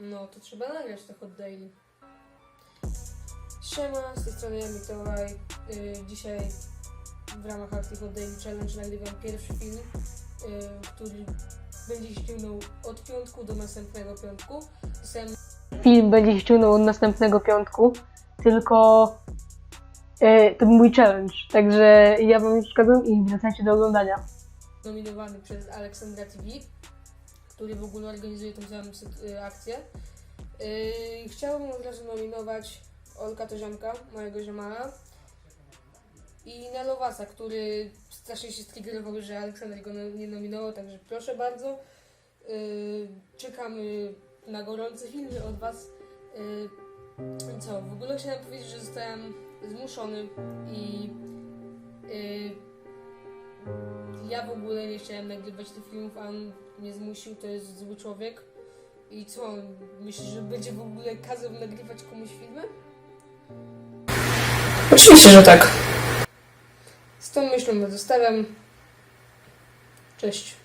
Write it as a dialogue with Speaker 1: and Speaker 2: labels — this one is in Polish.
Speaker 1: No, to trzeba nagrać to Hot Daily. Siema, z tej strony Mikołaj. Yy, dzisiaj w ramach akcji Hot Daily Challenge nagrywam pierwszy film, yy, który będzie się ciągnął od piątku do następnego piątku. Jestem
Speaker 2: film będzie się ciągnął od następnego piątku, tylko e, to był mój challenge, także ja wam już przeszkadzam i wracajcie do oglądania.
Speaker 1: nominowany przez Aleksandra TV, który w ogóle organizuje tą syt- y, akcję. Yy, chciałbym od razu nominować Olka Toziomka, mojego ziomala i Nelowasa, który strasznie się striggerował, że Aleksander go no- nie nominował, także proszę bardzo. Yy, czekamy na gorące filmy od Was. Yy, co, w ogóle chciałem powiedzieć, że zostałem zmuszony i ja w ogóle nie chciałem nagrywać tych filmów, a on mnie zmusił, to jest zły człowiek. I co, on myśli, że będzie w ogóle kazał nagrywać komuś filmy? Oczywiście, że tak. Z tą myślą zostawiam. Cześć.